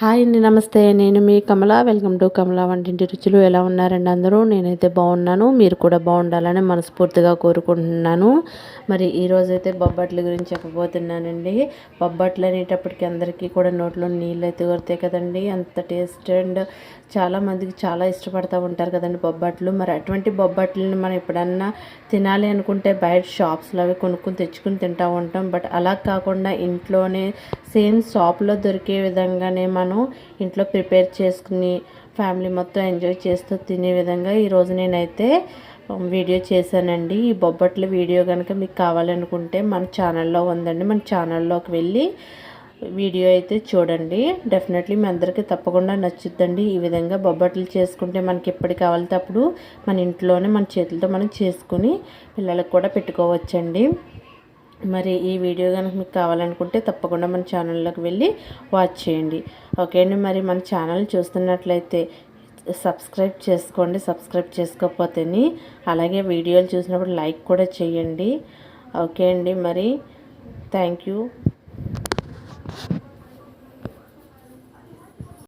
Hi అండి నమస్తే. నేను మీ కమల. వెల్కమ్ టు కమల వంటింటి రుచులు. ఎలా ఉన్నారండి అందరూ? నేనైతే బాగున్నాను. మీరు కూడా బాగుండాలని మనస్ఫూర్తిగా కోరుకుంటున్నాను. మరి ఈరోజైతే బొబ్బట్ల గురించి చెప్పబోతున్నానండి. బొబ్బట్లు అనేటప్పటికి అందరికీ కూడా నోట్లో నీళ్ళు అయితే కొడతాయి కదండి. అంత టేస్ట్ అండ్ చాలామందికి చాలా ఇష్టపడతా ఉంటారు కదండి బొబ్బట్లు. మరి అటువంటి బొబ్బట్లని మనం ఎప్పుడన్నా తినాలి అనుకుంటే బయట షాప్స్లో అవి కొనుక్కొని తెచ్చుకుని తింటూ ఉంటాం. బట్ అలా కాకుండా ఇంట్లోనే సేమ్ షాప్లో దొరికే విధంగానే మనం ఇంట్లో ప్రిపేర్ చేసుకుని ఫ్యామిలీ మొత్తం ఎంజాయ్ చేస్తూ తినే విధంగా ఈరోజు నేనైతే వీడియో చేశానండి. ఈ బొబ్బట్ల వీడియో కనుక మీకు కావాలనుకుంటే మన ఛానల్లో ఉందండి. మన ఛానల్లోకి వెళ్ళి వీడియో అయితే చూడండి. డెఫినెట్లీ మీ అందరికీ తప్పకుండా నచ్చుద్దండి. ఈ విధంగా బొబ్బట్లు చేసుకుంటే మనకి ఎప్పటి కావాలితే అప్పుడు మన ఇంట్లోనే మన చేతులతో మనం చేసుకుని పిల్లలకు కూడా పెట్టుకోవచ్చండి. మరి ఈ వీడియో కనుక మీకు కావాలనుకుంటే తప్పకుండా మన ఛానల్లోకి వెళ్ళి వాచ్ చేయండి. ఓకే అండి మరి మన ఛానల్ చూస్తున్నట్లయితే సబ్స్క్రైబ్ చేసుకోండి. సబ్స్క్రైబ్ చేసుకోకపోతేని అలాగే వీడియోలు చూసినప్పుడు లైక్ కూడా చేయండి. ఓకే అండి మరి థ్యాంక్ యూ.